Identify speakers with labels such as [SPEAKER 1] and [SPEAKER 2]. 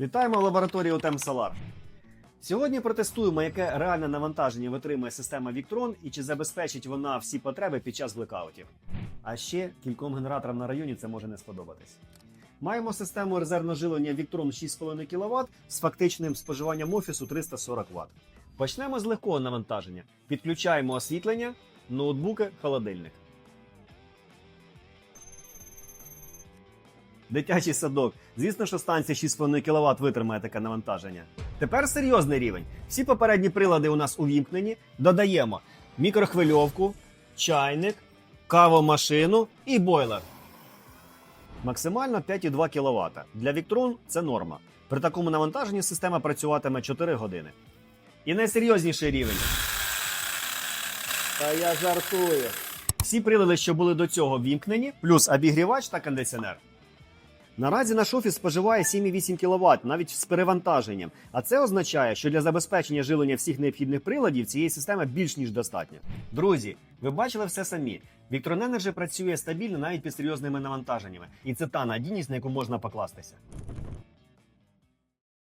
[SPEAKER 1] Вітаємо в лабораторії UTEM Solar. Сьогодні протестуємо, яке реальне навантаження витримує система Victron і чи забезпечить вона всі потреби під час блекаутів. А ще кільком генераторам на районі це може не сподобатись. Маємо систему резервного жилення Victron 6,5 кВт з фактичним споживанням офісу 340 Вт. Почнемо з легкого навантаження. Підключаємо освітлення, ноутбуки, холодильник. Дитячий садок. Звісно, що станція 6,5 кВт витримає таке навантаження. Тепер серйозний рівень. Всі попередні прилади у нас увімкнені. Додаємо мікрохвильовку, чайник, кавомашину і бойлер. Максимально 5,2 кВт. Для Victron це норма. При такому навантаженні система працюватиме 4 години. І найсерйозніший рівень. Та я жартую. Всі прилади, що були до цього вімкнені, плюс обігрівач та кондиціонер. Наразі наш офіс споживає 7,8 кВт, навіть з перевантаженням. А це означає, що для забезпечення жилення всіх необхідних приладів цієї системи більш ніж достатньо. Друзі, ви бачили все самі. Вже працює стабільно навіть під серйозними навантаженнями, і це та надійність, на яку можна покластися.